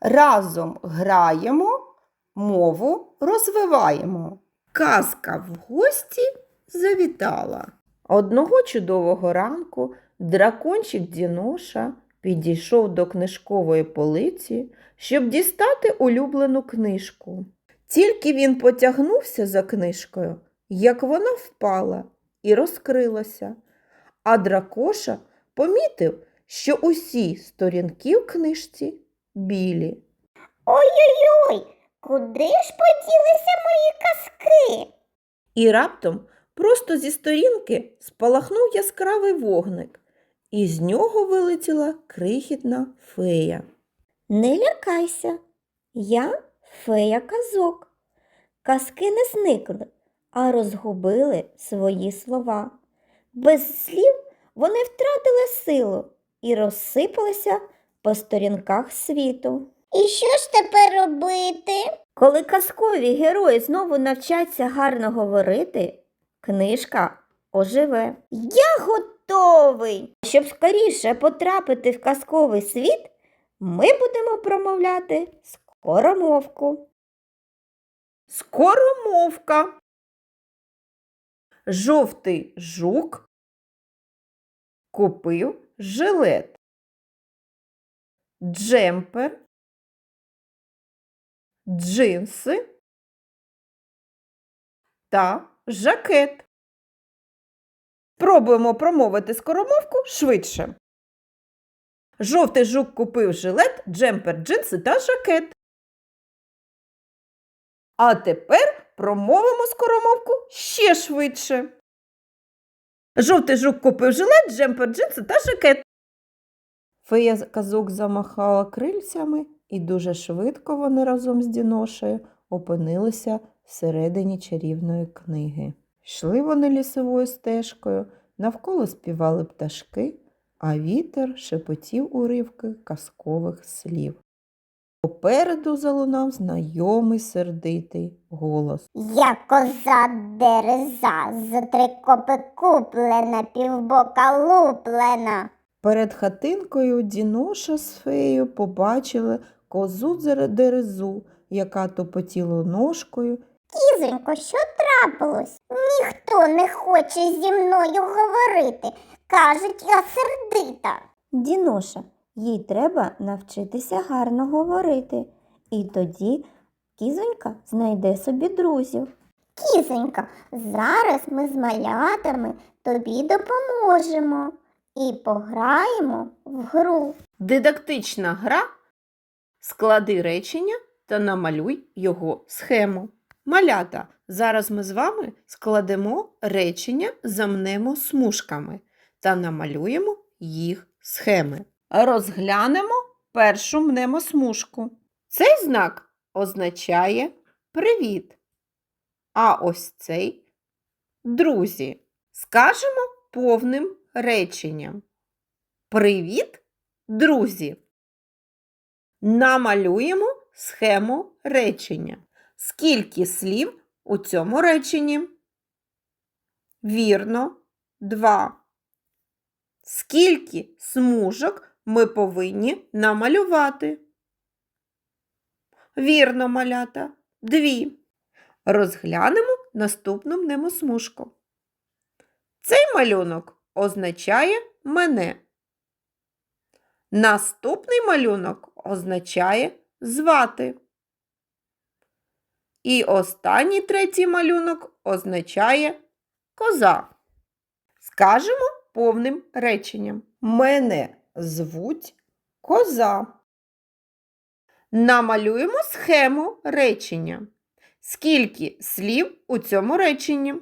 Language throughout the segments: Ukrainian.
Разом граємо, мову розвиваємо. Казка в гості завітала. Одного чудового ранку дракончик Діноша підійшов до книжкової полиці, щоб дістати улюблену книжку. Тільки він потягнувся за книжкою, як вона впала і розкрилася, а дракоша помітив, що усі сторінки в книжці білі. Ой-ой-ой, куди ж поділися мої казки? І раптом просто зі сторінки спалахнув яскравий вогник, і з нього вилетіла крихітна фея. Не лякайся, я фея казок. Казки не зникли, а розгубили свої слова. Без слів вони втратили силу і розсипалися по сторінках світу. І що ж тепер робити? Коли казкові герої знову навчаться гарно говорити, книжка оживе. Я готовий! Щоб скоріше потрапити в казковий світ, ми будемо промовляти скоромовку. Скоромовка. Жовтий жук купив жилет, джемпер, джинси та жакет. Пробуємо промовити скоромовку швидше. Жовтий жук купив жилет, джемпер, джинси та жакет. А тепер промовимо скоромовку ще швидше. Жовтий жук купив жилет, джемпер, джинси та жакет. Фея казок замахала крильцями, і дуже швидко вони разом з Діношею опинилися всередині чарівної книги. Йшли вони лісовою стежкою, навколо співали пташки, а вітер шепотів уривки казкових слів. Попереду залунав знайомий сердитий голос. Я коза дереза, за три копи куплена, півбока луплена. Перед хатинкою Діноша з феєю побачили козу дерезу, яка топотіла ножкою Кізонько, що трапилось? Ніхто не хоче зі мною говорити. Кажуть, я сердита. Діноша, їй треба навчитися гарно говорити. І тоді кізонька знайде собі друзів. Кізонька, зараз ми з малятами тобі допоможемо і пограємо в гру. Дидактична гра склади речення та намалюй його схему. Малята, зараз ми з вами складемо речення, замнемо смужками та намалюємо їх схеми. Розглянемо першу мнемосмужку. Цей знак означає привіт. А ось цей друзі. Скажемо повним реченням. Привіт, друзі! Намалюємо схему речення. Скільки слів у цьому реченні? Вірно, два. Скільки смужок ми повинні намалювати? Вірно, малята, дві. Розглянемо наступну мнемосмужку. Цей малюнок означає мене. Наступний малюнок означає звати. І останній третій малюнок означає коза. Скажемо повним реченням. Мене звуть коза. Намалюємо схему речення. Скільки слів у цьому реченні?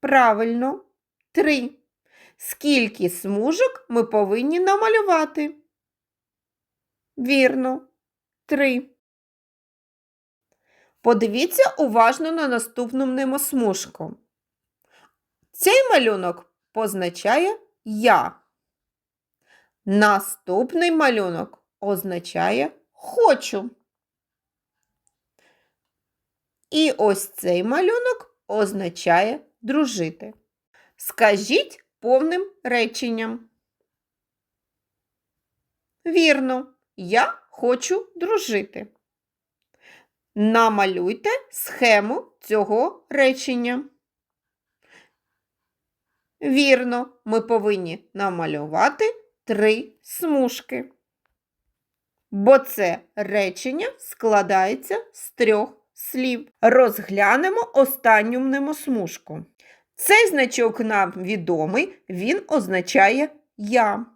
Правильно, три. Скільки смужок ми повинні намалювати? Вірно, три. Подивіться уважно на наступну мнемосмужку. Цей малюнок позначає я. Наступний малюнок означає хочу. І ось цей малюнок означає дружити. Скажіть повним реченням. Вірно, я хочу дружити. Намалюйте схему цього речення. Вірно, ми повинні намалювати три смужки. Бо це речення складається з трьох слів. Розглянемо останню мнемосмужку. Цей значок нам відомий, він означає я.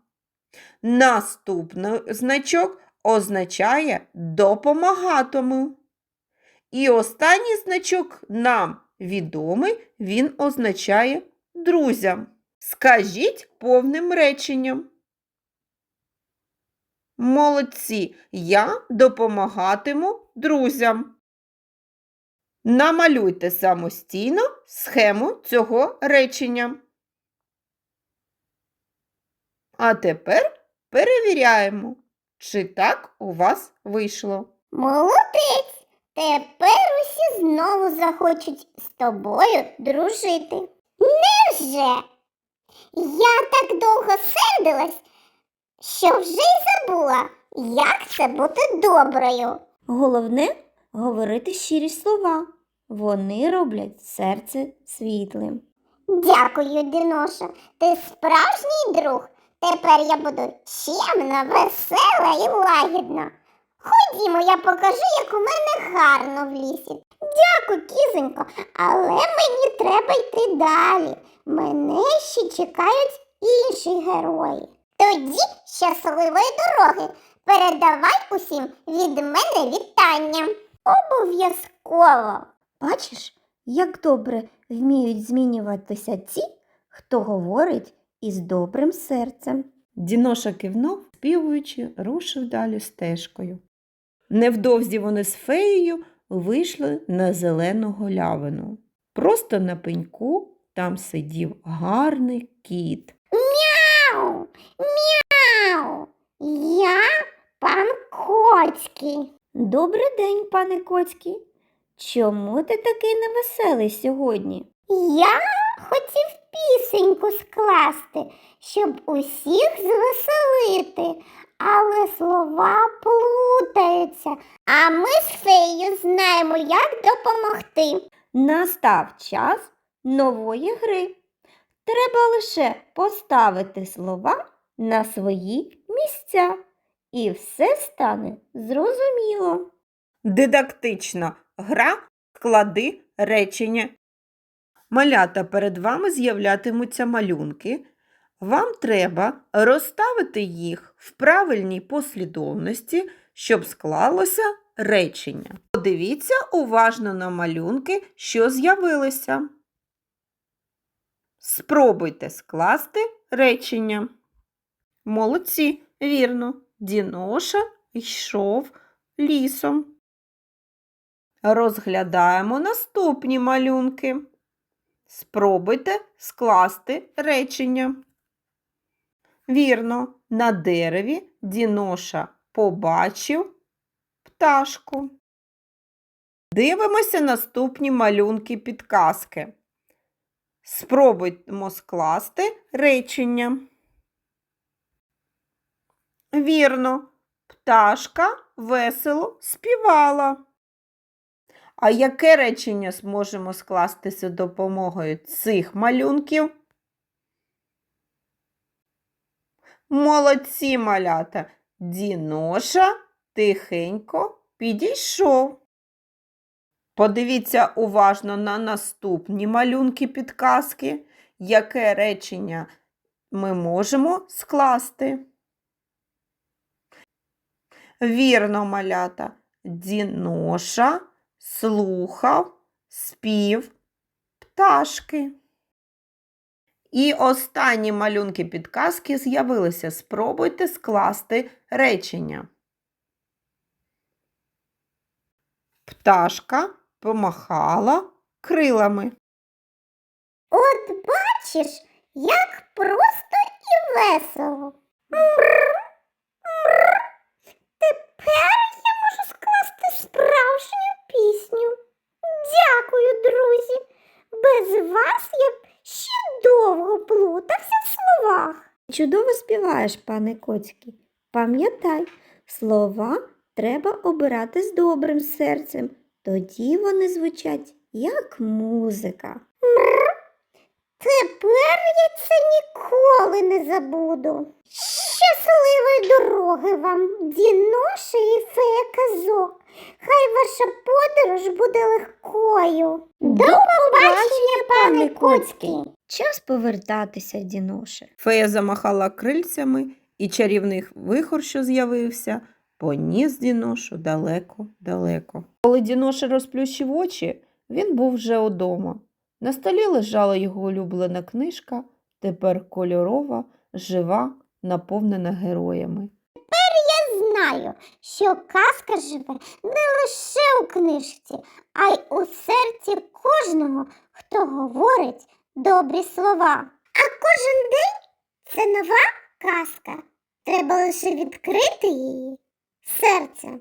Наступний значок означає допомагатиму. І останній значок нам відомий, він означає друзям. Скажіть повним реченням. Молодці, я допомагатиму друзям. Намалюйте самостійно схему цього речення. А тепер перевіряємо, чи так у вас вийшло. Молодець! Тепер усі знову захочуть з тобою дружити. Невже? Я так довго сердилась, що вже й забула, як це бути доброю. Головне говорити щирі слова. Вони роблять серце світлим. Дякую, Діноша. Ти справжній друг. Тепер я буду чемна, весела і лагідна. Ходімо, я покажу, як у мене гарно в лісі. Дякую, кізонько, але мені треба йти далі. Мене ще чекають інші герої. Тоді щасливої дороги. Передавай усім від мене вітання. Обов'язково. Бачиш, як добре вміють змінюватися ті, хто говорить із добрим серцем. Діноша кивнув, співуючи, рушив далі стежкою. Невдовзі вони з феєю вийшли на зелену голявину. Просто на пеньку там сидів гарний кіт. Мяу, мяу. Я пан Коцький. Добрий день, пане Коцький. Чому ти такий невеселий сьогодні? Я хотів пісеньку скласти, щоб усіх звеселити, але слова плутаються, а ми з феєю знаємо, як допомогти. Настав час нової гри. Треба лише поставити слова на свої місця, і все стане зрозуміло. Дидактична гра склади речення. Малята перед вами з'являтимуться малюнки. Вам треба розставити їх в правильній послідовності, щоб склалося речення. Подивіться уважно на малюнки, що з'явилися. Спробуйте скласти речення. Молодці, вірно. Діноша йшов лісом. Розглядаємо наступні малюнки. Спробуйте скласти речення. Вірно, на дереві Діноша побачив пташку. Дивимося наступні малюнки підказки. Спробуймо скласти речення. Вірно, пташка весело співала. А яке речення зможемо скласти за допомогою цих малюнків? Молодці малята! Діноша тихенько підійшов. Подивіться уважно на наступні малюнки підказки, яке речення ми можемо скласти. Вірно, малята, Діноша слухав спів пташки. І останні малюнки підказки з'явилися. Спробуйте скласти речення. Пташка помахала крилами. От бачиш, як просто і весело. Мр, мр. Тепер я можу скласти справжню пісню. Дякую, друзі. Без вас я б ще довго плутався в словах. Чудово співаєш, пане Коцький. Пам'ятай, слова треба обирати з добрим серцем. Тоді вони звучать як музика. Мр. Тепер я це ніколи не забуду. Щасливої дороги вам, діноше і фея казок. Хай ваша подорож буде легкою. До побачення, пане Коцький. Час повертатися, Діноше. Фея замахала крильцями, і чарівний вихор, що з'явився, поніс Діношу далеко-далеко. Коли Діноша розплющив очі, він був вже удома. На столі лежала його улюблена книжка, тепер кольорова, жива, наповнена героями. Тепер Я знаю, що казка живе не лише у книжці, а й у серці кожного, хто говорить добрі слова. А кожен день це нова казка. Треба лише відкрити її серцем